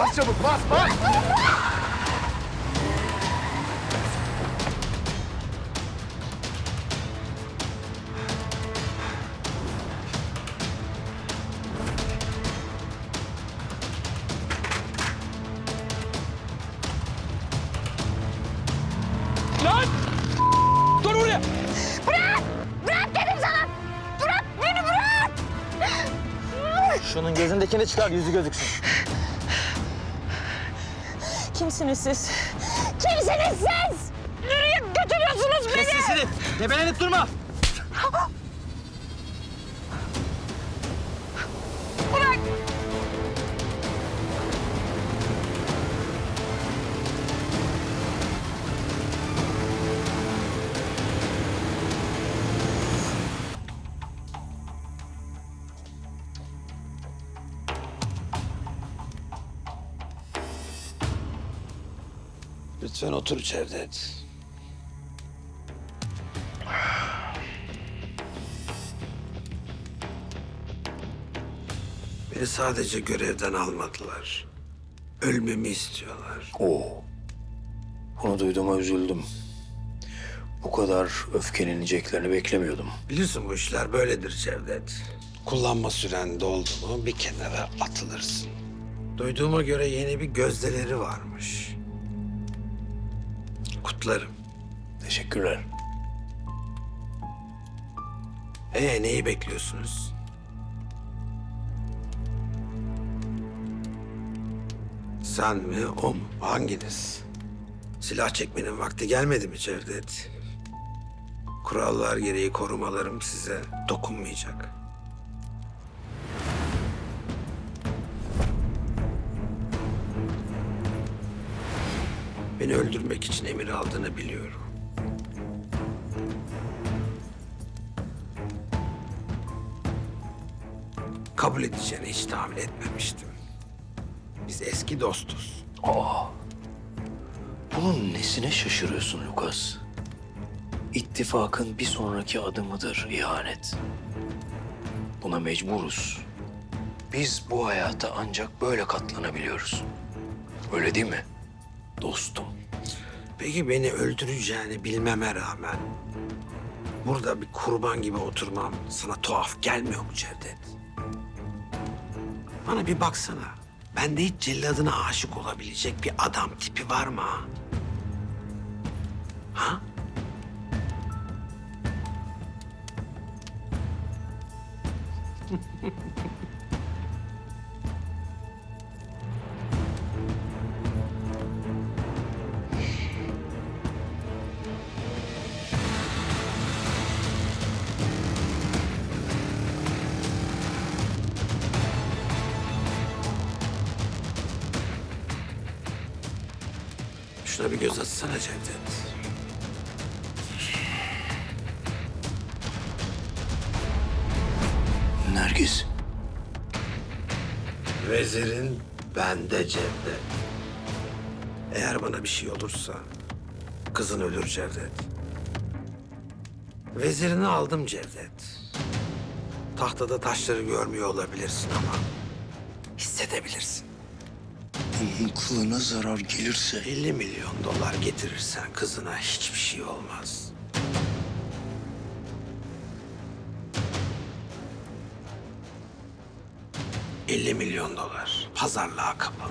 Bas çabuk bas bas. Lan! Dur buraya! Bırak! Bırak dedim sana! Bırak beni bırak! Şunun gözündekini çıkar yüzü gözüksün. Kimsiniz siz? Kimsiniz siz? Nereye götürüyorsunuz beni? Kes sesini. Tebelenip durma. Lütfen otur Cevdet. Beni sadece görevden almadılar. Ölmemi istiyorlar. Oo. Bunu duyduğuma üzüldüm. Bu kadar öfkeleneceklerini beklemiyordum. Biliyorsun bu işler böyledir Cevdet. Kullanma süren doldu mu bir kenara atılırsın. Duyduğuma göre yeni bir gözdeleri varmış. Kutlarım. Teşekkürler. Ee neyi bekliyorsunuz? Sen mi, o mu? Hanginiz? Silah çekmenin vakti gelmedi mi Cevdet? Kurallar gereği korumalarım size dokunmayacak. Beni öldürmek için emir aldığını biliyorum. Kabul edeceğini hiç tahmin etmemiştim. Biz eski dostuz. Bunun nesine şaşırıyorsun Lucas? İttifakın bir sonraki adımıdır ihanet. Buna mecburuz. Biz bu hayata ancak böyle katlanabiliyoruz. Öyle değil mi? Dostum. Peki beni öldüreceğini bilmeme rağmen... ...burada bir kurban gibi oturmam sana tuhaf gelmiyor mu Cevdet? Bana bir baksana. Bende hiç celladına aşık olabilecek bir adam tipi var mı? ha? Şuna bir göz atsana Cevdet. Nergis. Vezirin bende Cevdet. Eğer bana bir şey olursa kızın ölür Cevdet. Vezirini aldım Cevdet. Tahtada taşları görmüyor olabilirsin ama hissedebilirsin. Bunun kılına zarar gelirse 50 milyon dolar getirirsen kızına hiçbir şey olmaz. ...50 milyon dolar. Pazarlığa kapalı.